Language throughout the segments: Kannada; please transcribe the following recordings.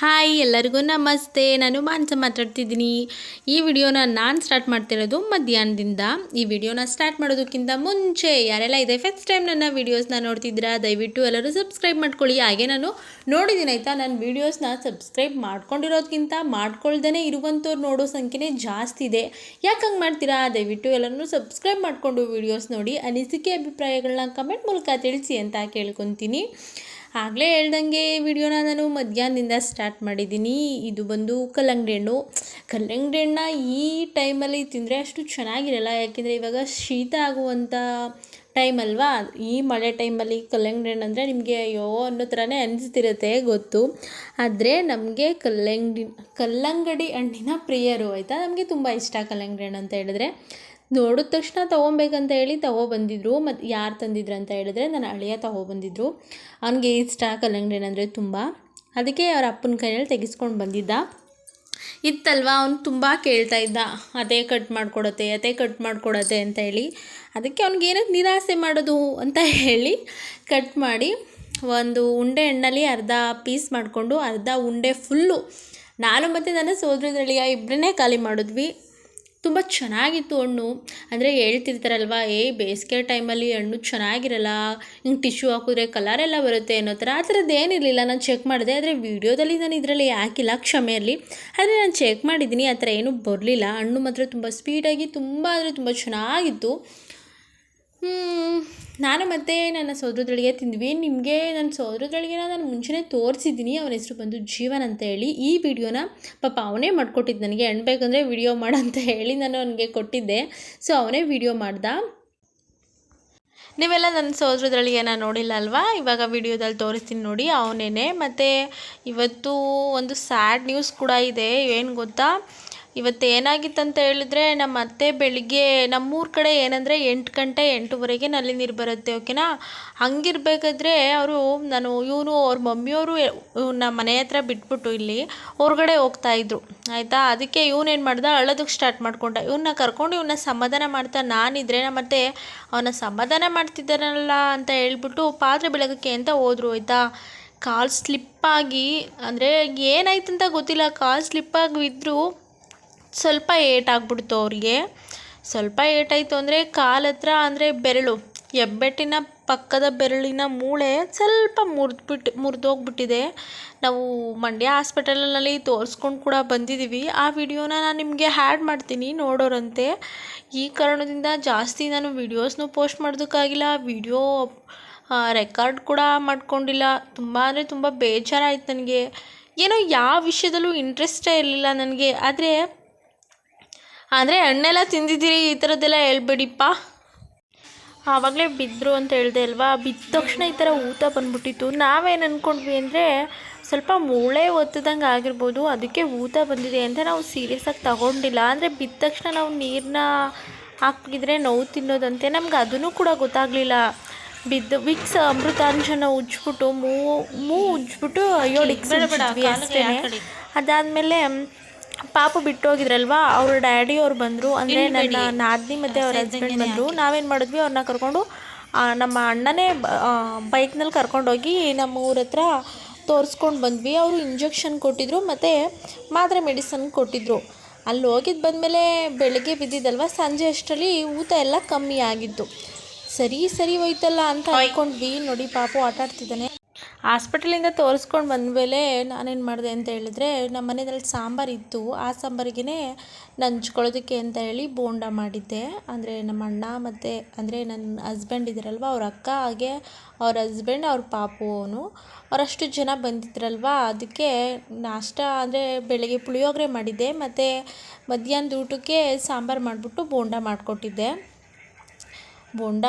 ಹಾಯ್, ಎಲ್ಲರಿಗೂ ನಮಸ್ತೆ. ನಾನು ಮಾನ್ಸ ಮಾತಾಡ್ತಿದ್ದೀನಿ. ಈ ವಿಡಿಯೋನ ನಾನು ಸ್ಟಾರ್ಟ್ ಮಾಡ್ತಿರೋದು ಮಧ್ಯಾಹ್ನದಿಂದ. ಈ ವಿಡಿಯೋನ ಸ್ಟಾರ್ಟ್ ಮಾಡೋದಕ್ಕಿಂತ ಮುಂಚೆ ಯಾರೆಲ್ಲ ಇದೆ ಫಸ್ಟ್ ಟೈಮ್ ನನ್ನ ವೀಡಿಯೋಸ್ನ ನೋಡ್ತಿದ್ದೀರಾ, ದಯವಿಟ್ಟು ಎಲ್ಲರೂ ಸಬ್ಸ್ಕ್ರೈಬ್ ಮಾಡ್ಕೊಳ್ಳಿ. ಹಾಗೆ ನಾನು ನೋಡಿದ್ದೀನಿ, ಆಯಿತಾ? ನನ್ನ ವೀಡಿಯೋಸ್ನ ಸಬ್ಸ್ಕ್ರೈಬ್ ಮಾಡ್ಕೊಂಡಿರೋದಕ್ಕಿಂತ ಮಾಡ್ಕೊಳ್ದೇ ಇರುವಂಥವ್ರು ನೋಡೋ ಸಂಖ್ಯೆನೇ ಜಾಸ್ತಿ ಇದೆ. ಯಾಕೆ ಹಂಗೆ ಮಾಡ್ತೀರಾ? ದಯವಿಟ್ಟು ಎಲ್ಲರೂ ಸಬ್ಸ್ಕ್ರೈಬ್ ಮಾಡಿಕೊಂಡು ವೀಡಿಯೋಸ್ ನೋಡಿ ಅನಿಸಿಕೆ ಅಭಿಪ್ರಾಯಗಳನ್ನ ಕಮೆಂಟ್ ಮೂಲಕ ತಿಳಿಸಿ ಅಂತ ಕೇಳ್ಕೊತೀನಿ. ಆಗಲೇ ಹೇಳ್ದಂಗೆ ವಿಡಿಯೋನ ನಾನು ಮಧ್ಯಾಹ್ನದಿಂದ ಸ್ಟಾರ್ಟ್ ಮಾಡಿದ್ದೀನಿ. ಇದು ಬಂದು ಕಲ್ಲಂಗಡಿ ಹಣ್ಣು. ಕಲ್ಲಂಗಡಿ ಹಣ್ಣ ಈ ಟೈಮಲ್ಲಿ ತಿಂದರೆ ಅಷ್ಟು ಚೆನ್ನಾಗಿರಲ್ಲ. ಯಾಕೆಂದರೆ ಇವಾಗ ಶೀತ ಆಗುವಂಥ ಟೈಮ್ ಅಲ್ವಾ? ಈ ಮಳೆ ಟೈಮಲ್ಲಿ ಕಲ್ಲಂಗಡಿ ಹಣ್ಣು ಅಂದರೆ ನಿಮಗೆ ಅಯ್ಯೋ ಅನ್ನೋ ಥರನೇ ಅನಿಸ್ತಿರುತ್ತೆ ಗೊತ್ತು. ಆದರೆ ನಮಗೆ ಕಲ್ಲಂಗಡಿ ಕಲ್ಲಂಗಡಿ ಹಣ್ಣಿನ ಪ್ರಿಯರು ಆಯಿತಾ? ನಮಗೆ ತುಂಬ ಇಷ್ಟ ಕಲ್ಲಂಗಡಿ ಹಣ್ಣು ಅಂತ ಹೇಳಿದ್ರೆ. ನೋಡಿದ ತಕ್ಷಣ ತೊಗೊಬೇಕಂತ ಹೇಳಿ ತೊಗೊಬಂದಿದ್ರು. ಮತ್ತು ಯಾರು ತಂದಿದ್ರು ಅಂತ ಹೇಳಿದ್ರೆ ನನ್ನ ಅಳಿಯ ತೊಗೊಬಂದಿದ್ರು. ಅವನಿಗೆ ಇಷ್ಟ ಕಲ್ಲಂಗಡಿ ಅಂದರೆ ತುಂಬ. ಅದಕ್ಕೆ ಅವ್ರ ಅಪ್ಪನ ಕೈಯಲ್ಲಿ ತೆಗೆಸ್ಕೊಂಡು ಬಂದಿದ್ದ. ಇತ್ತಲ್ವ? ಅವ್ನು ತುಂಬ ಕೇಳ್ತಾ ಇದ್ದ. ಅದೇ ಕಟ್ ಮಾಡಿಕೊಡತ್ತೆ, ಅದೇ ಕಟ್ ಮಾಡಿಕೊಡತ್ತೆ ಅಂತ ಹೇಳಿ. ಅದಕ್ಕೆ ಅವ್ನಿಗೆ ಏನಕ್ಕೆ ನಿರಾಸೆ ಮಾಡೋದು ಅಂತ ಹೇಳಿ ಕಟ್ ಮಾಡಿ ಒಂದು ಉಂಡೆ ಹಣ್ಣಲ್ಲಿ ಅರ್ಧ ಪೀಸ್ ಮಾಡಿಕೊಂಡು ಅರ್ಧ ಉಂಡೆ ಫುಲ್ಲು. ನಾನು ಮತ್ತು ನನ್ನ ಸೋದರದಳಿಯ ಇಬ್ಬರನ್ನೇ ಖಾಲಿ ಮಾಡಿದ್ವಿ. ತುಂಬ ಚೆನ್ನಾಗಿತ್ತು ಹಣ್ಣು. ಅಂದರೆ ಹೇಳ್ತಿರ್ತಾರಲ್ವ, ಏ, ಬೇಸಿಗೆ ಟೈಮಲ್ಲಿ ಹಣ್ಣು ಚೆನ್ನಾಗಿರಲ್ಲ, ಹಿಂಗೆ ಟಿಶ್ಯೂ ಹಾಕಿದ್ರೆ ಕಲರೆಲ್ಲ ಬರುತ್ತೆ ಅನ್ನೋ ಥರ. ಆ ಥರದ್ದೇನಿರಲಿಲ್ಲ ನಾನು ಚೆಕ್ ಮಾಡಿದೆ. ಆದರೆ ವೀಡಿಯೋದಲ್ಲಿ ನಾನು ಇದರಲ್ಲಿ ಹಾಕಿಲ್ಲ ಕ್ಷಮೆ ಇರಲಿ ಆದರೆ ನಾನು ಚೆಕ್ ಮಾಡಿದ್ದೀನಿ. ಆ ಥರ ಏನೂ ಬರಲಿಲ್ಲ. ಹಣ್ಣು ಮಾತ್ರ ತುಂಬ ಸ್ಪೀಡಾಗಿ ತುಂಬ, ಅಂದರೆ ತುಂಬ ಚೆನ್ನಾಗಿತ್ತು. ನಾನು ಮತ್ತೆ ನನ್ನ ಸೋದರದಳಿಗೆ ತಿಂದ್ವಿ. ನಿಮಗೆ ನನ್ನ ಸೋದರದಳಿಗೆನ ನಾನು ಮುಂಚೆನೇ ತೋರಿಸಿದ್ದೀನಿ. ಅವನ ಹೆಸರು ಬಂದು ಜೀವನ್ ಅಂತ ಹೇಳಿ. ಈ ವಿಡಿಯೋನ ಪಾಪ ಅವನೇ ಮಾಡಿಕೊಟ್ಟಿದ್ದು ನನಗೆ. ಹಣ್ಣು ಬೇಕಂದರೆ ವಿಡಿಯೋ ಮಾಡಂತ ಹೇಳಿ ನಾನು ಅವನಿಗೆ ಕೊಟ್ಟಿದ್ದೆ. ಸೊ, ಅವನೇ ವಿಡಿಯೋ ಮಾಡ್ದ. ನೀವೆಲ್ಲ ನನ್ನ ಸೋದರದಳಿಗೆನ ನೋಡಿಲ್ಲ ಅಲ್ವಾ ಇವಾಗ ವಿಡಿಯೋದಲ್ಲಿ ತೋರಿಸ್ತೀನಿ ನೋಡಿ ಅವನೇನೆ. ಮತ್ತು ಇವತ್ತು ಒಂದು ಸ್ಯಾಡ್ ನ್ಯೂಸ್ ಕೂಡ ಇದೆ. ಏನು ಗೊತ್ತಾ? ಇವತ್ತು ಏನಾಗಿತ್ತಂತ ಹೇಳಿದ್ರೆ ನಮ್ಮ ಅತ್ತೆ ಬೆಳಿಗ್ಗೆ ನಮ್ಮೂರ ಕಡೆ ಏನಂದರೆ ಎಂಟು ಗಂಟೆ, ಎಂಟೂವರೆಗೆ ನಲ್ಲಿ ನೀರು ಬರುತ್ತೆ ಓಕೆನಾ ಹಂಗಿರ್ಬೇಕಾದ್ರೆ ಅವರು ನಾನು ಇವನು ಅವ್ರ ಮಮ್ಮಿಯವರು ನಮ್ಮ ಮನೆ ಹತ್ರ ಬಿಟ್ಬಿಟ್ಟು ಇಲ್ಲಿ ಹೊರಗಡೆ ಹೋಗ್ತಾ ಹೋಗ್ತಾಯಿದ್ರು ಆಯಿತಾ? ಅದಕ್ಕೆ ಇವನೇನು ಮಾಡ್ದ? ಅಳೋದಕ್ಕೆ ಸ್ಟಾರ್ಟ್ ಮಾಡ್ಕೊಂಡ. ಇವನ್ನ ಕರ್ಕೊಂಡು ಇವನ್ನ ಸಮಾಧಾನ ಮಾಡ್ತಾ ನಾನಿದ್ರೆ ಅತ್ತೆ ಅವನ ಸಮಾಧಾನ ಮಾಡ್ತಿದ್ದಾರಲ್ಲ ಅಂತ ಹೇಳ್ಬಿಟ್ಟು ಪಾತ್ರೆ ಬೆಳಗಕ್ಕೆ ಅಂತ ಹೋದ್ರು, ಆಯಿತಾ? ಕಾಲು ಸ್ಲಿಪ್ಪಾಗಿ ಅಂದರೆ ಏನಾಯ್ತು ಅಂತ ಗೊತ್ತಿಲ್ಲ. ಕಾಲು ಸ್ಲಿಪ್ಪಾಗಿ ಬಿದ್ದರು ಸ್ವಲ್ಪ ಏಟಾಗ್ಬಿಡ್ತು ಅವ್ರಿಗೆ. ಸ್ವಲ್ಪ ಏಟಾಯಿತು ಅಂದರೆ ಕಾಲು ಹತ್ರ ಅಂದರೆ ಬೆರಳು, ಹೆಬ್ಬೆಟ್ಟಿನ ಪಕ್ಕದ ಬೆರಳಿನ ಮೂಳೆ ಸ್ವಲ್ಪ ಮುರಿದ್ಬಿಟ್ಟು ಮುರಿದೋಗ್ಬಿಟ್ಟಿದೆ. ನಾವು ಮಂಡ್ಯ ಹಾಸ್ಪಿಟಲಲ್ಲಿ ತೋರಿಸ್ಕೊಂಡು ಕೂಡ ಬಂದಿದ್ದೀವಿ ಆ ವಿಡಿಯೋನ ನಾನು ನಿಮಗೆ ಹ್ಯಾಡ್ ಮಾಡ್ತೀನಿ ನೋಡೋರಂತೆ. ಈ ಕಾರಣದಿಂದ ಜಾಸ್ತಿ ನಾನು ವಿಡಿಯೋಸ್ನೂ ಪೋಸ್ಟ್ ಮಾಡೋದಕ್ಕಾಗಿಲ್ಲ, ವಿಡಿಯೋ ರೆಕಾರ್ಡ್ ಕೂಡ ಮಾಡ್ಕೊಂಡಿಲ್ಲ. ತುಂಬ ಅಂದರೆ ತುಂಬ ಬೇಜಾರಾಯಿತು ನನಗೆ. ಏನೋ ಯಾವ ವಿಷಯದಲ್ಲೂ ಇಂಟ್ರೆಸ್ಟೇ ಇರಲಿಲ್ಲ ನನಗೆ. ಆದರೆ ಅಂದರೆ ಹಣ್ಣೆಲ್ಲ ತಿಂದಿದ್ದೀರಿ ಈ ಥರದ್ದೆಲ್ಲ ಹೇಳ್ಬಿಡಿಪ್ಪ. ಆವಾಗಲೇ ಬಿದ್ದರು ಅಂತ ಹೇಳಿದೆ ಅಲ್ವಾ? ಬಿದ್ದ ತಕ್ಷಣ ಈ ಥರ ಊತ ಬಂದ್ಬಿಟ್ಟಿತ್ತು. ನಾವೇನು ಅಂದ್ಕೊಂಡ್ವಿ ಅಂದರೆ ಸ್ವಲ್ಪ ಮೂಳೆ ಒತ್ತದಂಗೆ ಆಗಿರ್ಬೋದು ಅದಕ್ಕೆ ಊತ ಬಂದಿದೆ ಅಂತ ನಾವು ಸೀರಿಯಸ್ಸಾಗಿ ತಗೊಂಡಿಲ್ಲ. ಅಂದರೆ ಬಿದ್ದ ತಕ್ಷಣ ನಾವು ನೀರನ್ನ ಹಾಕಿದ್ರೆ ನೋವು ತಿನ್ನೋದಂತೆ. ನಮ್ಗೆ ಅದನ್ನು ಕೂಡ ಗೊತ್ತಾಗಲಿಲ್ಲ. ಬಿದ್ದು ವಿಕ್ಸ್ ಅಮೃತಾಂಶನ ಉಜ್ಬಿಟ್ಟು ಮೂ ಮೂ ಉಜ್ಬಿಟ್ಟು ಅಯ್ಯೋ ಡಿಕ್ಸ್ ಅದಾದಮೇಲೆ ಪಾಪು ಬಿಟ್ಟೋಗಿದ್ರಲ್ವಾ? ಅವ್ರ ಡ್ಯಾಡಿ ಅವ್ರು ಬಂದರು. ಅಂದರೆ ನನ್ನ ನಾದಿನಿ ಮತ್ತು ಅವ್ರ ಹಸ್ಬೆಂಡ್ ಬಂದರು. ನಾವೇನು ಮಾಡಿದ್ವಿ? ಅವ್ರನ್ನ ಕರ್ಕೊಂಡು ನಮ್ಮ ಅಣ್ಣನೇ ಬೈಕ್ನಲ್ಲಿ ಕರ್ಕೊಂಡೋಗಿ ನಮ್ಮ ಊರ ಹತ್ರ ತೋರಿಸ್ಕೊಂಡು ಬಂದ್ವಿ. ಅವರು ಇಂಜೆಕ್ಷನ್ ಕೊಟ್ಟಿದ್ರು ಮತ್ತು ಮಾತ್ರೆ ಮೆಡಿಸನ್ ಕೊಟ್ಟಿದ್ರು. ಅಲ್ಲಿ ಹೋಗಿದ್ದು ಬಂದಮೇಲೆ ಬೆಳಗ್ಗೆ ಬಿದ್ದಿದ್ದಲ್ವ? ಸಂಜೆ ಅಷ್ಟರಲ್ಲಿ ಊತ ಎಲ್ಲ ಕಮ್ಮಿ ಆಗಿತ್ತು. ಸರಿ ಸರಿ ಹೋಯ್ತಲ್ಲ ಅಂತ ಅಂದ್ಕೊಂಡ್ವಿ ನೋಡಿ ಪಾಪು ಆಟ ಆಡ್ತಿದ್ದಾನೆ ಹಾಸ್ಪಿಟಲಿಂದ ತೋರಿಸ್ಕೊಂಡು ಬಂದಮೇಲೆ ನಾನೇನು ಮಾಡಿದೆ ಅಂತ ಹೇಳಿದ್ರೆ ನಮ್ಮ ಮನೆಯಲ್ಲಿ ಸಾಂಬಾರು ಇತ್ತು, ಆ ಸಾಂಬಾರಿಗೆ ನಂಚ್ಕೊಳ್ಳೋದಕ್ಕೆ ಅಂತ ಹೇಳಿ ಬೋಂಡ ಮಾಡಿದ್ದೆ. ಅಂದರೆ ನಮ್ಮ ಅಣ್ಣ ಮತ್ತು ಅಂದರೆ ನನ್ನ ಹಸ್ಬೆಂಡ್ ಇದ್ದಾರಲ್ವ ಅವ್ರ ಅಕ್ಕ ಹಾಗೆ ಅವ್ರ ಹಸ್ಬೆಂಡ್ ಅವ್ರ ಪಾಪು ಅವನು. ಅವರಷ್ಟು ಜನ ಬಂದಿದ್ರಲ್ವ, ಅದಕ್ಕೆ ನಾಷ್ಟ ಅಂದರೆ ಬೆಳಗ್ಗೆ ಪುಳಿಯೋಗರೆ ಮಾಡಿದ್ದೆ, ಮತ್ತು ಮಧ್ಯಾಹ್ನದ ಊಟಕ್ಕೆ ಸಾಂಬಾರು ಮಾಡಿಬಿಟ್ಟು ಬೋಂಡ ಮಾಡಿಕೊಟ್ಟಿದ್ದೆ. ಬೋಂಡ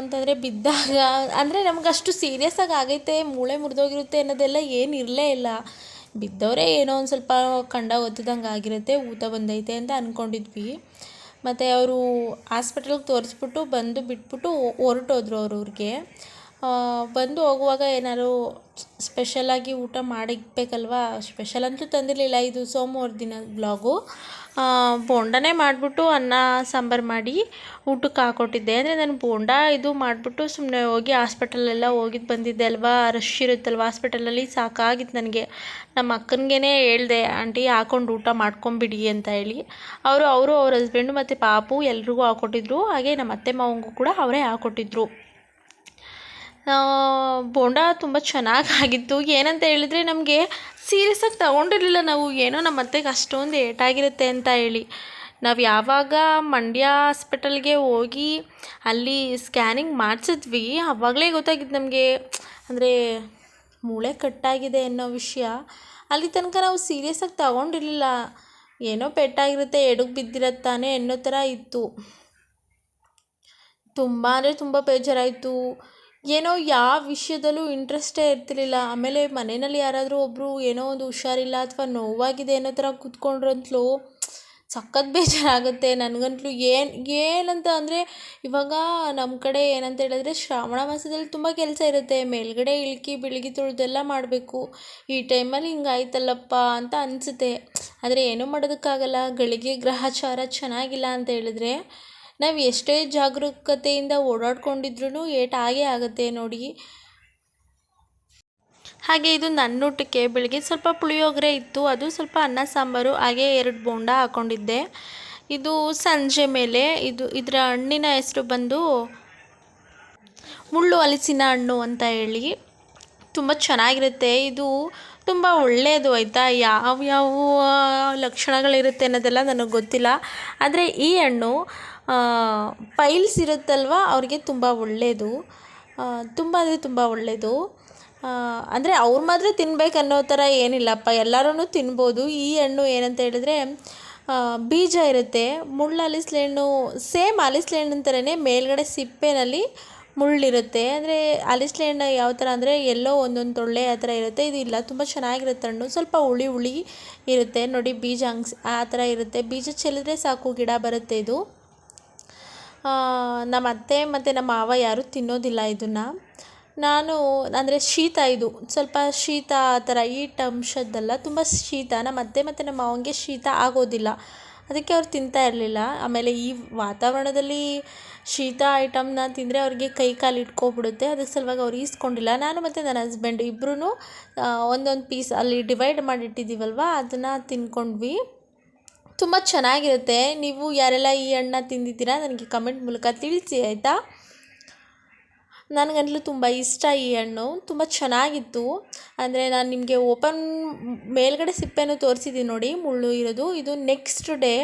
ಅಂತಂದರೆ ಬಿದ್ದಾಗ, ಅಂದರೆ ನಮ್ಗೆ ಅಷ್ಟು ಸೀರಿಯಸ್ಸಾಗಿ ಆಗೈತೆ, ಮೂಳೆ ಮುರಿದೋಗಿರುತ್ತೆ ಅನ್ನೋದೆಲ್ಲ ಏನು ಇರಲೇ ಇಲ್ಲ. ಬಿದ್ದವರೇ ಏನೋ ಒಂದು ಸ್ವಲ್ಪ ಕಂಡ ಒತ್ತಿದಂಗೆ ಆಗಿರುತ್ತೆ, ಊತ ಬಂದೈತೆ ಅಂತ ಅಂದ್ಕೊಂಡಿದ್ವಿ ಮತ್ತು ಅವರು ಹಾಸ್ಪಿಟಲ್ಗೆ ತೋರಿಸ್ಬಿಟ್ಟು ಬಂದು ಬಿಟ್ಬಿಟ್ಟು ಹೊರಟೋದ್ರು ಅವರು ಊರಿಗೆ. ಬಂದು ಹೋಗುವಾಗ ಏನಾದ್ರು ಸ್ಪೆಷಲಾಗಿ ಊಟ ಮಾಡಿಕ್ಬೇಕಲ್ವಾ? ಸ್ಪೆಷಲ್ ಅಂತೂ ತಂದಿರಲಿಲ್ಲ, ಇದು ಸೋಮವಾರ ದಿನ ಬ್ಲಾಗು ಬೋಂಡನೇ ಮಾಡಿಬಿಟ್ಟು ಅನ್ನ, ಸಾಂಬಾರು ಮಾಡಿ ಊಟಕ್ಕೆ ಹಾಕ್ಕೊಟ್ಟಿದ್ದೆ ಅಂದರೆ ನಾನು ಬೋಂಡ ಇದು ಮಾಡಿಬಿಟ್ಟು ಸುಮ್ಮನೆ ಹೋಗಿ ಹಾಸ್ಪಿಟಲೆಲ್ಲ ಹೋಗಿದ್ದು ಬಂದಿದ್ದೆ ಅಲ್ವಾ? ರಶ್ ಇರುತ್ತಲ್ವ ಹಾಸ್ಪಿಟಲಲ್ಲಿ? ಸಾಕಾಗಿತ್ತು ನನಗೆ. ನಮ್ಮ ಅಕ್ಕನಿಗೇ ಹೇಳ್ದೆ, ಆಂಟಿ, ಹಾಕೊಂಡು ಊಟ ಮಾಡ್ಕೊಂಬಿಡಿ ಅಂತ ಹೇಳಿ. ಅವರು ಅವರು, ಅವ್ರ ಹಸ್ಬೆಂಡು ಮತ್ತು ಪಾಪು ಎಲ್ರಿಗೂ ಹಾಕ್ಕೊಟ್ಟಿದ್ರು ಹಾಗೆ ನಮ್ಮ ಅತ್ತೆ ಮಾವಂಗೂ ಕೂಡ ಅವರೇ ಹಾಕ್ಕೊಟ್ಟಿದ್ರು ಬೋಂಡ ತುಂಬ ಚೆನ್ನಾಗಿ ಆಗಿತ್ತು. ಏನಂತ ಹೇಳಿದ್ರೆ ನಮಗೆ ಸೀರಿಯಸ್ಸಾಗಿ ತಗೊಂಡಿರಲಿಲ್ಲ ನಾವು. ಏನೋ ನಮ್ಮ ಅತ್ತೆಗೆ ಅಷ್ಟೊಂದು ಏಟಾಗಿರುತ್ತೆ ಅಂತ ಹೇಳಿ. ನಾವು ಯಾವಾಗ ಮಂಡ್ಯ ಹಾಸ್ಪಿಟಲ್ಗೆ ಹೋಗಿ ಅಲ್ಲಿ ಸ್ಕ್ಯಾನಿಂಗ್ ಮಾಡಿಸಿದ್ವಿ ಆವಾಗಲೇ ಗೊತ್ತಾಗಿದ್ದು ನಮಗೆ. ಅಂದರೆ ಮೂಳೆ ಕಟ್ಟಾಗಿದೆ ಅನ್ನೋ ವಿಷಯ. ಅಲ್ಲಿ ತನಕ ನಾವು ಸೀರಿಯಸ್ಸಾಗಿ ತಗೊಂಡಿರಲಿಲ್ಲ. ಏನೋ ಪೆಟ್ಟಾಗಿರುತ್ತೆ ಎಡಕ್ಕೆ ಬಿದ್ದಿರತ್ತಾನೆ ಅನ್ನೋ ಥರ ಇತ್ತು. ತುಂಬ ಅಂದರೆ ತುಂಬ ಬೇಜಾರಾಯಿತು. ಏನೋ ಯಾವ ವಿಷಯದಲ್ಲೂ ಇಂಟ್ರೆಸ್ಟೇ ಇರ್ತಿರ್ಲಿಲ್ಲ. ಆಮೇಲೆ ಮನೆಯಲ್ಲಿ ಯಾರಾದರೂ ಒಬ್ಬರು ಏನೋ ಒಂದು ಹುಷಾರಿಲ್ಲ ಅಥವಾ ನೋವಾಗಿದೆ ಅನ್ನೋ ಥರ ಕೂತ್ಕೊಂಡ್ರಂತಲೂ ಸಖತ್ ಬೇಜಾರಾಗುತ್ತೆ. ನನಗಂತೂ ಏನು, ಏನಂತ ಅಂದರೆ ಇವಾಗ ನಮ್ಮ ಕಡೆ ಏನಂತ ಹೇಳಿದ್ರೆ ಶ್ರಾವಣ ಮಾಸದಲ್ಲಿ ತುಂಬ ಕೆಲಸ ಇರುತ್ತೆ. ಮೇಲ್ಗಡೆ ಇಳ್ಕಿ ಬೆಳಗ್ಗೆ ತುಳಿದೆಲ್ಲ ಮಾಡಬೇಕು. ಈ ಟೈಮಲ್ಲಿ ಹಿಂಗಾಯ್ತಲ್ಲಪ್ಪ ಅಂತ ಅನಿಸುತ್ತೆ. ಆದರೆ ಏನೂ ಮಾಡೋದಕ್ಕಾಗಲ್ಲ. ಗಳಿಗೆ ಗ್ರಹಚಾರ ಚೆನ್ನಾಗಿಲ್ಲ ಅಂತ ಹೇಳಿದ್ರೆ ನಾವು ಎಷ್ಟೇ ಜಾಗರೂಕತೆಯಿಂದ ಓಡಾಡ್ಕೊಂಡಿದ್ರೂ ಏಟು ಆಗೇ ಆಗುತ್ತೆ ನೋಡಿ. ಹಾಗೆ ಇದು ನನ್ನ ಊಟಕ್ಕೆ ಬೆಳಿಗ್ಗೆ ಸ್ವಲ್ಪ ಪುಳಿಯೋಗರೆ ಇತ್ತು, ಅದು ಸ್ವಲ್ಪ ಅನ್ನ ಸಾಂಬಾರು, ಹಾಗೆ ಎರಡು ಬೋಂಡ ಹಾಕ್ಕೊಂಡಿದ್ದೆ ಇದು ಸಂಜೆ ಮೇಲೆ, ಇದು ಇದರ ಹಣ್ಣಿನ ಹೆಸರು ಬಂದು ಮುಳ್ಳು ಹಲಸಿನ ಹಣ್ಣು ಅಂತ ಹೇಳಿ. ತುಂಬ ಚೆನ್ನಾಗಿರುತ್ತೆ, ಇದು ತುಂಬ ಒಳ್ಳೆಯದು ಆಯಿತಾ? ಯಾವ್ಯಾವ ಲಕ್ಷಣಗಳಿರುತ್ತೆ ಅನ್ನೋದೆಲ್ಲ ನನಗೆ ಗೊತ್ತಿಲ್ಲ. ಆದರೆ ಈ ಹಣ್ಣು ಪೈಲ್ಸ್ ಇರುತ್ತಲ್ವ? ಅವ್ರಿಗೆ ತುಂಬ ಒಳ್ಳೆಯದು ತುಂಬ ಅಂದರೆ ತುಂಬ ಒಳ್ಳೆಯದು ಅಂದರೆ ಅವ್ರು ಮಾತ್ರ ತಿನ್ಬೇಕು ಅನ್ನೋ ಥರ ಏನಿಲ್ಲಪ್ಪ. ಎಲ್ಲರೂ ತಿನ್ಬೋದು. ಈ ಹಣ್ಣು ಏನಂತ ಹೇಳಿದ್ರೆ ಬೀಜ ಇರುತ್ತೆ. ಮುಳ್ಳು ಅಲಿಸ್ಲೆ ಹಣ್ಣು ಸೇಮ್ ಅಲಿಸ್ಲೆ ಹಣ್ಣಿನ ಥರನೇ ಮೇಲ್ಗಡೆ ಸಿಪ್ಪೆನಲ್ಲಿ ಮುಳ್ಳಿರುತ್ತೆ. ಅಂದರೆ ಅಲಿಸ್ಲೆ ಹಣ್ಣು ಯಾವ ಥರ ಅಂದರೆ ಎಲ್ಲೋ ಒಂದೊಂದು ತೊಳ್ಳೆ ಆ ಥರ ಇರುತ್ತೆ. ಇದು ಇಲ್ಲ, ತುಂಬ ಚೆನ್ನಾಗಿರುತ್ತೆ ಹಣ್ಣು. ಸ್ವಲ್ಪ ಹುಳಿ ಹುಳಿ ಇರುತ್ತೆ. ನೋಡಿ ಬೀಜ ಹಂಗ್ಸ್ ಆ ಥರ ಇರುತ್ತೆ. ಬೀಜ ಚೆಲ್ಲಿದ್ರೆ ಸಾಕು, ಗಿಡ ಬರುತ್ತೆ ಇದು. ನಮ್ಮ ಅತ್ತೆ ಮತ್ತು ನಮ್ಮ ಮಾವ ಯಾರೂ ತಿನ್ನೋದಿಲ್ಲ ಇದನ್ನು. ನಾನು ಅಂದರೆ ಶೀತ ಇದು, ಸ್ವಲ್ಪ ಶೀತ ಆ ಥರ ಈಟ್ ಅಂಶದ್ದೆಲ್ಲ ತುಂಬ ಶೀತ. ನಮ್ಮ ಅತ್ತೆ ಮತ್ತು ನಮ್ಮ ಮಾವನಿಗೆ ಶೀತ ಆಗೋದಿಲ್ಲ. ಅದಕ್ಕೆ ಅವ್ರು ತಿಂತಾ ಇರಲಿಲ್ಲ. ಆಮೇಲೆ ಈ ವಾತಾವರಣದಲ್ಲಿ ಶೀತ ಐಟಮ್ನ ತಿಂದರೆ ಅವ್ರಿಗೆ ಕೈ ಕಾಲು ಇಟ್ಕೊಬಿಡುತ್ತೆ. ಅದಕ್ಕೆ ಸಲುವಾಗಿ ಅವ್ರು ಈಸ್ಕೊಂಡಿಲ್ಲ. ನಾನು ಮತ್ತು ನನ್ನ ಹಸ್ಬೆಂಡ್ ಇಬ್ಬರೂ ಒಂದೊಂದು ಪೀಸ್ ಅಲ್ಲಿ ಡಿವೈಡ್ ಮಾಡಿಟ್ಟಿದ್ದೀವಲ್ವ, ಅದನ್ನು ತಿನ್ಕೊಂಡ್ವಿ. ತುಂಬ ಚೆನ್ನಾಗಿರುತ್ತೆ. ನೀವು ಯಾರೆಲ್ಲ ಈ ಹಣ್ಣನ್ನ ತಿಂದಿದ್ದೀರಾ ನನಗೆ ಕಮೆಂಟ್ ಮೂಲಕ ತಿಳಿಸಿ, ಆಯಿತಾ? ನನಗಂತಲೂ ತುಂಬ ಇಷ್ಟ ಈ ಹಣ್ಣು. ತುಂಬ ಚೆನ್ನಾಗಿತ್ತು. ಅಂದರೆ ನಾನು ನಿಮಗೆ ಓಪನ್ ಮೇಲ್ಗಡೆ ಸಿಪ್ಪೆನೂ ತೋರಿಸಿದ್ದೀನಿ ನೋಡಿ, ಮುಳ್ಳು ಇರೋದು. ಇದು ನೆಕ್ಸ್ಟ್ ಡೇ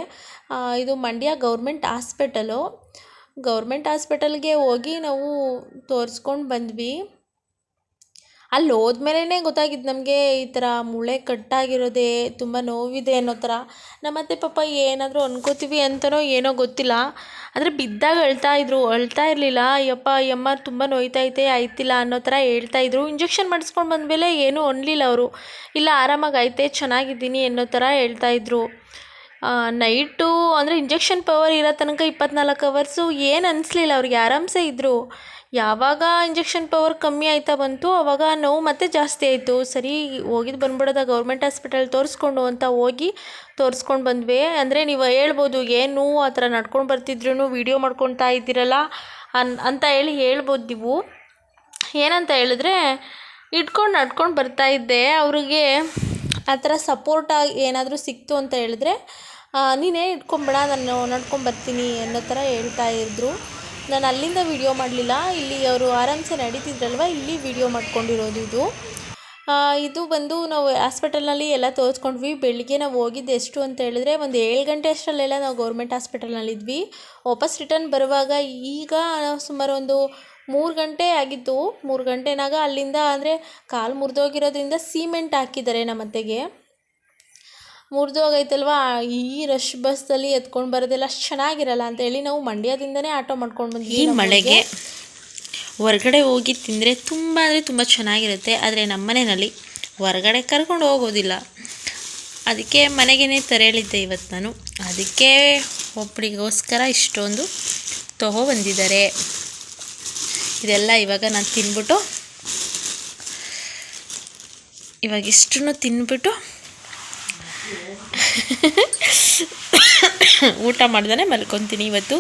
ಇದು ಮಂಡ್ಯ ಗೌರ್ಮೆಂಟ್ ಹಾಸ್ಪಿಟಲು. ಗೌರ್ಮೆಂಟ್ ಹಾಸ್ಪಿಟಲ್ಗೆ ಹೋಗಿ ನಾವು ತೋರಿಸ್ಕೊಂಡು ಬಂದ್ವಿ. ಅಲ್ಲಿ ಹೋದ್ಮೇಲೇ ಗೊತ್ತಾಗಿದ್ದು ನಮಗೆ ಈ ಥರ ಮೂಳೆ ಕಟ್ಟಾಗಿರೋದೇ ತುಂಬ ನೋವಿದೆ ಅನ್ನೋ ಥರ. ನಮ್ಮತ್ತೆ ಪಾಪ ಏನಾದರೂ ಅನ್ಕೋತೀವಿ ಅಂತನೋ ಏನೋ ಗೊತ್ತಿಲ್ಲ. ಅಂದರೆ ಬಿದ್ದಾಗ ಅಳ್ತಾ ಇದ್ರು. ಅಳ್ತಾ ಇರಲಿಲ್ಲ. ಅಯ್ಯಪ್ಪ, ಅಯ್ಯಮ್ಮ, ತುಂಬ ನೋಯ್ತೈತೆ, ಆಯ್ತಿಲ್ಲ ಅನ್ನೋ ಥರ ಹೇಳ್ತಾ ಇದ್ರು. ಇಂಜೆಕ್ಷನ್ ಮಾಡಿಸ್ಕೊಂಡು ಬಂದಮೇಲೆ ಏನೂ ಅನ್ಲಿಲ್ಲ ಅವರು. ಇಲ್ಲ ಆರಾಮಾಗಿ ಐತೆ ಚೆನ್ನಾಗಿದ್ದೀನಿ ಅನ್ನೋ ಥರ ಹೇಳ್ತಾ ಇದ್ರು. ನೈಟು ಅಂದರೆ ಇಂಜೆಕ್ಷನ್ ಪವರ್ ಇರೋ ತನಕ ಇಪ್ಪತ್ನಾಲ್ಕು ಅವರ್ಸು ಏನು ಅನಿಸ್ಲಿಲ್ಲ ಅವ್ರಿಗೆ. ಆರಾಮ್ಸೆ ಇದ್ದರು ಯಾವಾಗ ಇಂಜೆಕ್ಷನ್ ಪವರ್ ಕಮ್ಮಿ ಆಯ್ತಾ ಬಂತು, ಅವಾಗ ನೋವು ಮತ್ತೆ ಜಾಸ್ತಿ ಆಯಿತು. ಸರಿ ಹೋಗಿದ್ದು ಬಂದ್ಬಿಡೋದ ಗೌರ್ಮೆಂಟ್ ಹಾಸ್ಪಿಟಲ್ ತೋರಿಸ್ಕೊಂಡು ಅಂತ ಹೋಗಿ ತೋರಿಸ್ಕೊಂಡು ಬಂದ್ವಿ. ಅಂದರೆ ನೀವು ಹೇಳ್ಬೋದು, ಏನು ಆ ಥರ ನಡ್ಕೊಂಡು ಬರ್ತಿದ್ರು ವೀಡಿಯೋ ಮಾಡ್ಕೊತಾ ಇದ್ದೀರಲ್ಲ ಅನ್, ಅಂತ ಹೇಳಿ ಹೇಳ್ಬೋದು ನೀವು. ಏನಂತ ಹೇಳಿದ್ರೆ, ಇಟ್ಕೊಂಡು ನಡ್ಕೊಂಡು ಬರ್ತಾ ಇದ್ದೆ. ಅವ್ರಿಗೆ ಆ ಥರ ಸಪೋರ್ಟಾಗಿ ಏನಾದರೂ ಸಿಕ್ತು ಅಂತ ಹೇಳಿದ್ರೆ ನೀನೇ ಇಟ್ಕೊಂಬೇಡ ನಾನು ನಡ್ಕೊಂಡು ಬರ್ತೀನಿ ಅನ್ನೋ ಥರ ಹೇಳ್ತಾ ಇದ್ರು. ನಾನು ಅಲ್ಲಿಂದ ವಿಡಿಯೋ ಮಾಡಲಿಲ್ಲ. ಇಲ್ಲಿ ಅವರು ಆರಾಮ್ಸೆ ನಡೀತಿದ್ರಲ್ವ? ಇಲ್ಲಿ ವಿಡಿಯೋ ಮಾಡ್ಕೊಂಡಿರೋದು ಇದು. ಇದು ಬಂದು ನಾವು ಹಾಸ್ಪಿಟಲ್ನಲ್ಲಿ ಎಲ್ಲ ತೋರಿಸ್ಕೊಂಡ್ವಿ. ಬೆಳಿಗ್ಗೆ ನಾವು ಹೋಗಿದ್ದು ಎಷ್ಟು ಅಂತ ಹೇಳಿದ್ರೆ ಒಂದು ಏಳು ಗಂಟೆ ಅಷ್ಟರಲ್ಲೆಲ್ಲ ನಾವು ಗೌರ್ಮೆಂಟ್ ಹಾಸ್ಪಿಟಲ್ನಲ್ಲಿದ್ವಿ ವಾಪಸ್ ರಿಟರ್ನ್ ಬರುವಾಗ ಈಗ ಸುಮಾರು ಒಂದು ಮೂರು ಗಂಟೆ ಆಗಿತ್ತು. ಮೂರು ಗಂಟೆನಾಗ ಅಲ್ಲಿಂದ ಅಂದರೆ ಕಾಲು ಮುರಿದೋಗಿರೋದ್ರಿಂದ ಸಿಮೆಂಟ್ ಹಾಕಿದ್ದಾರೆ ನಮ್ಮ ಅತ್ತೆಗೆ. ಮುರಿದೋಗೈತಲ್ವ? ಈ ರಶ್ ಬಸ್ಸಲ್ಲಿ ಎತ್ಕೊಂಡು ಬರೋದೆಲ್ಲ ಅಷ್ಟು ಚೆನ್ನಾಗಿರಲ್ಲ ಅಂತೇಳಿ ನಾವು ಮಂಡ್ಯದಿಂದನೇ ಆಟೋ ಮಾಡ್ಕೊಂಡು ಬಂದ್ವಿ ಈ ಮಳೆಗೆ. ಹೊರಗಡೆ ಹೋಗಿ ತಿಂದರೆ ತುಂಬ ಅಂದರೆ ತುಂಬ ಚೆನ್ನಾಗಿರುತ್ತೆ ಆದರೆ ನಮ್ಮ ಮನೆಯಲ್ಲಿ ಹೊರಗಡೆ ಕರ್ಕೊಂಡು ಹೋಗೋದಿಲ್ಲ. ಅದಕ್ಕೆ ಮನೆಗೇ ತೆರಳಿದ್ದೆ ಇವತ್ತು ನಾನು. ಅದಕ್ಕೆ ಒಬ್ಬರಿಗೋಸ್ಕರ ಇಷ್ಟೊಂದು ತಗೊಬಂದಿದ್ದಾರೆ ಇದೆಲ್ಲ ಇವಾಗ ನಾನು ತಿನ್ಬಿಟ್ಟು ಇವಾಗ ಇಷ್ಟನ್ನು ತಿನ್ಬಿಟ್ಟು ಊಟ ಮಾಡ್ದೇ ಮಲ್ಕೊತೀನಿ ಇವತ್ತು.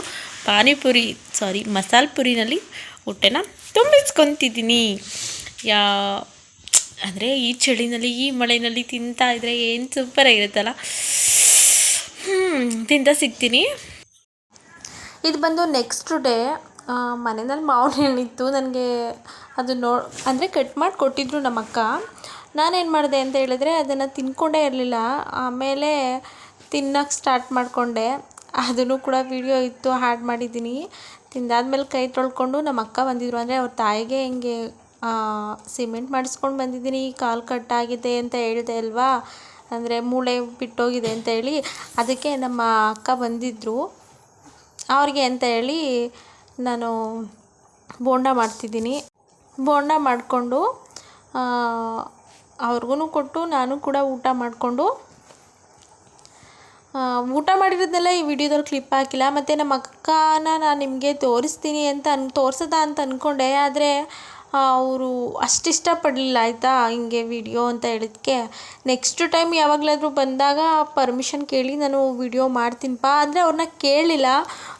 ಪಾನಿಪುರಿ ಸಾರಿ ಮಸಾಲ ಪುರಿನಲ್ಲಿ ಹೊಟ್ಟೆನ ತುಂಬಿಸ್ಕೊತಿದ್ದೀನಿ. ಯಾ, ಅಂದರೆ ಈ ಚಳಿನಲ್ಲಿ, ಈ ಮಳೆಯಲ್ಲಿ ತಿಂತಾ ಇದ್ರೆ ಏನು ಸೂಪರಾಗಿರುತ್ತಲ್ಲ ಹ್ಞೂ ತಿಂತ ಸಿಗ್ತೀನಿ. ಇದು ಬಂದು ನೆಕ್ಸ್ಟ್ ಡೇ ಮನೆಯಲ್ಲಿ ಮಾವಿನ ಹಣ್ಣಿತ್ತು ನನಗೆ ಅದು ನೋ, ಅಂದರೆ ಕಟ್ ಮಾಡಿ ಕೊಟ್ಟಿದ್ರು ನಮ್ಮ ಅಕ್ಕ ನಾನೇನು ಮಾಡಿದೆ ಅಂತ ಹೇಳಿದ್ರೆ ಅದನ್ನು ತಿನ್ಕೊಂಡೇ ಇರಲಿಲ್ಲ. ಆಮೇಲೆ ತಿನ್ನೋಕ್ಕೆ ಸ್ಟಾರ್ಟ್ ಮಾಡಿಕೊಂಡೆ. ಅದನ್ನು ಕೂಡ ವಿಡಿಯೋ ಇತ್ತು ಹ್ಯಾಡ್ ಮಾಡಿದ್ದೀನಿ. ತಿಂದಾದ್ಮೇಲೆ ಕೈ ತೊಳ್ಕೊಂಡು ನಮ್ಮ ಅಕ್ಕ ಬಂದಿದ್ರು. ಅಂದರೆ ಅವ್ರ ತಾಯಿಗೆ ಹಿಂಗೆ ಸಿಮೆಂಟ್ ಮಾಡಿಸ್ಕೊಂಡು ಬಂದಿದ್ದೀನಿ. ಕಾಲು ಕಟ್ಟಾಗಿದೆ ಅಂತ ಹೇಳಿದೆ ಅಲ್ವಾ? ಅಂದರೆ ಮೂಳೆ ಬಿಟ್ಟೋಗಿದೆ ಅಂತ ಹೇಳಿ. ಅದಕ್ಕೆ ನಮ್ಮ ಅಕ್ಕ ಬಂದಿದ್ದರು ಅವ್ರಿಗೆ ಅಂತ ಹೇಳಿ ನಾನು ಬೋಂಡ ಮಾಡ್ತಿದ್ದೀನಿ. ಬೋಂಡ ಮಾಡಿಕೊಂಡು ಅವ್ರಿಗೂ ಕೊಟ್ಟು ನಾನು ಕೂಡ ಊಟ ಮಾಡಿಕೊಂಡು ಊಟ ಮಾಡಿರೋದನ್ನೆಲ್ಲ ಈ ವಿಡಿಯೋದಲ್ಲಿ ಕ್ಲಿಪ್ ಹಾಕಿಲ್ಲ. ಮತ್ತು ನಮ್ಮ ಅಕ್ಕನ ನಾನು ನಿಮಗೆ ತೋರಿಸ್ತೀನಿ ಅಂತ ಅನ್, ತೋರಿಸದ ಅಂತ ಅಂದ್ಕೊಂಡೆ ಆದರೆ ಅವರು ಅಷ್ಟು ಇಷ್ಟಪಡಲಿಲ್ಲ, ಆಯಿತಾ? ಹಿಂಗೆ ವಿಡಿಯೋ ಅಂತ ಹೇಳಿದಕ್ಕೆ ನೆಕ್ಸ್ಟ್ ಟೈಮ್ ಯಾವಾಗಲಾದರೂ ಬಂದಾಗ ಪರ್ಮಿಷನ್ ಕೇಳಿ ನಾನು ವಿಡಿಯೋ ಮಾಡ್ತೀನಿಪ್ಪ ಅಂದರೆ ಅವ್ರನ್ನ ಕೇಳಲಿಲ್ಲ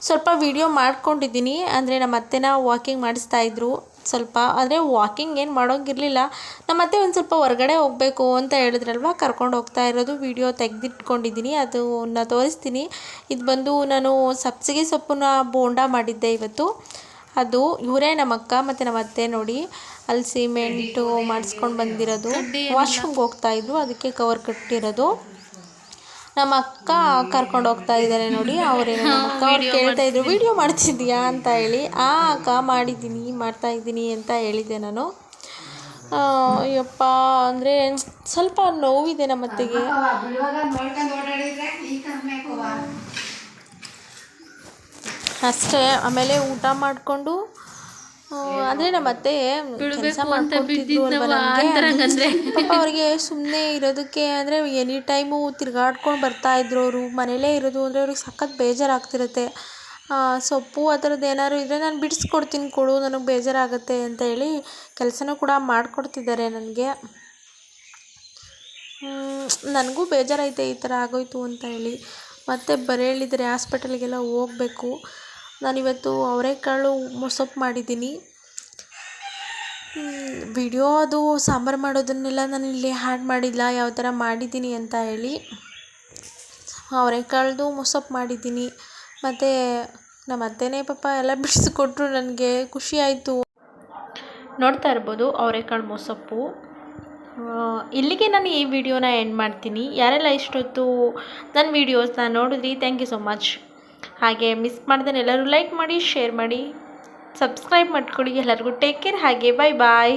ಸ್ವಲ್ಪ ವಿಡಿಯೋ ಮಾಡ್ಕೊಂಡಿದ್ದೀನಿ. ಅಂದರೆ ನಮ್ಮ ಅತ್ತೆನ ವಾಕಿಂಗ್ ಮಾಡಿಸ್ತಾಯಿದ್ರು ಸ್ವಲ್ಪ ಆದರೆ ವಾಕಿಂಗ್ ಏನು ಮಾಡೋಂಗಿರಲಿಲ್ಲ. ನಮ್ಮ ಅತ್ತೆ ಒಂದು ಸ್ವಲ್ಪ ಹೊರಗಡೆ ಹೋಗಬೇಕು ಅಂತ ಹೇಳಿದ್ರಲ್ವ? ಕರ್ಕೊಂಡು ಹೋಗ್ತಾ ಇರೋದು ವಿಡಿಯೋ ತೆಗೆದಿಟ್ಕೊಂಡಿದ್ದೀನಿ ಅದನ್ನ ತೋರಿಸ್ತೀನಿ. ಇದು ಬಂದು ನಾನು ಸಬ್ಸಿಗೆ ಸೊಪ್ಪನ್ನ ಬೋಂಡ ಮಾಡಿದ್ದೆ ಇವತ್ತು. ಅದು ಇವರೇ ನಮ್ಮ ಅಕ್ಕ ಮತ್ತು ನಮ್ಮ ಅತ್ತೆ ನೋಡಿ ಅಲ್ಲಿ ಸಿಮೆಂಟು ಮಾಡಿಸ್ಕೊಂಡು ಬಂದಿರೋದು. ವಾಶ್ರೂಮ್ಗೆ ಹೋಗ್ತಾ ಇದ್ರು ಅದಕ್ಕೆ ಕವರ್ ಕಟ್ಟಿರೋದು. ನಮ್ಮ ಅಕ್ಕ ಕರ್ಕೊಂಡು ಹೋಗ್ತಾ ಇದ್ದಾರೆ ನೋಡಿ. ಅವ್ರೇನು ನಮ್ಮ ಅಕ್ಕ ಅವ್ರು ಕೇಳ್ತಾ ಇದ್ರು ವಿಡಿಯೋ ಮಾಡ್ತಿದ್ದೀಯಾ? ಅಂತ ಹೇಳಿ ಆ ಅಕ್ಕ ಮಾಡಿದ್ದೀನಿ ಮಾಡ್ತಾ ಇದ್ದೀನಿ ಅಂತ ಹೇಳಿದೆ ನಾನು. ಅಯ್ಯಪ್ಪ ಯಪ್ಪ ಅಂದರೆ ಸ್ವಲ್ಪ ನೋವಿದೆ ನಮ್ಮ ಅತ್ತೆಗೆ. ಅಷ್ಟೇ ಆಮೇಲೆ ಊಟ ಮಾಡಿಕೊಂಡು ಅಂದರೆ ನಮ್ಮ ಅತ್ತೆ ಕೆಲಸ ಮಾಡ್ಕೊಡ್ತಿದ್ರು ಅಲ್ವಾ ನನ್ಗೆ. ಪಾಪ ಅವ್ರಿಗೆ ಸುಮ್ಮನೆ ಇರೋದಕ್ಕೆ ಅಂದ್ರೆ ಎನಿ ಟೈಮು ತಿರ್ಗಾಡ್ಕೊಂಡು ಬರ್ತಾ ಇದ್ರು ಅವರು. ಮನೇಲೇ ಇರೋದು ಅಂದ್ರೆ ಅವ್ರಿಗೆ ಸಖತ್ ಬೇಜಾರಾಗ್ತಿರುತ್ತೆ. ಸೊಪ್ಪು ಆ ಥರದ್ದು ಏನಾದ್ರು ಇದ್ರೆ ನಾನು ಬಿಡಿಸ್ಕೊಡ್ತೀನಿ ಕೊಡು ನನಗೆ ಬೇಜಾರಾಗುತ್ತೆ ಅಂತ ಹೇಳಿ ಕೆಲಸನೂ ಕೂಡ ಮಾಡಿಕೊಡ್ತಿದ್ದಾರೆ ನನಗೆ. ನನಗೂ ಬೇಜಾರೈತೆ ಈ ಥರ ಆಗೋಯ್ತು ಅಂತ ಹೇಳಿ. ಮತ್ತೆ ಬರೀ ಹೇಳಿದರೆ ಹಾಸ್ಪಿಟಲ್ಗೆಲ್ಲ ಹೋಗಬೇಕು. ನಾನಿವತ್ತು ಅವರೆಕಾಳು ಮೊಸಪ್ಪು ಮಾಡಿದ್ದೀನಿ. ವಿಡಿಯೋ ಅದು ಸಾಂಬಾರು ಮಾಡೋದನ್ನೆಲ್ಲ ನಾನು ಇಲ್ಲಿ ಹ್ಯಾಡ್ ಮಾಡಿಲ್ಲ, ಯಾವ ಥರ ಮಾಡಿದ್ದೀನಿ ಅಂತ ಹೇಳಿ. ಅವರೆಕಾಳ್ದು ಮೊಸಪ್ಪು ಮಾಡಿದ್ದೀನಿ. ಮತ್ತು ನಮ್ಮ ಅತ್ತೆನೇ ಪಾಪ ಎಲ್ಲ ಬಿಡಿಸಿಕೊಟ್ರು ನನಗೆ, ಖುಷಿ ಆಯಿತು. ನೋಡ್ತಾ ಇರ್ಬೋದು ಅವರೆಕಾಳು ಮೊಸಪ್ಪು ಇಲ್ಲಿಗೆ ನಾನು ಈ ವಿಡಿಯೋನ ಎಂಡ್ ಮಾಡ್ತೀನಿ. ಯಾರೆಲ್ಲ ಇಷ್ಟೊತ್ತು ನನ್ನ ವೀಡಿಯೋಸ್ನ ನೋಡಿದ್ರಿ ಥ್ಯಾಂಕ್ ಯು ಸೊ ಮಚ್ ಹಾಗೆ ಮಿಸ್ ಮಾಡ್ದೆ ಎಲ್ಲರೂ ಲೈಕ್ ಮಾಡಿ ಶೇರ್ ಮಾಡಿ ಸಬ್ಸ್ಕ್ರೈಬ್ ಮಾಡ್ಕೊಳ್ಳಿ. ಎಲ್ಲರಿಗೂ ಟೇಕ್ ಕೇರ್ ಹಾಗೆ ಬಾಯ್ ಬಾಯ್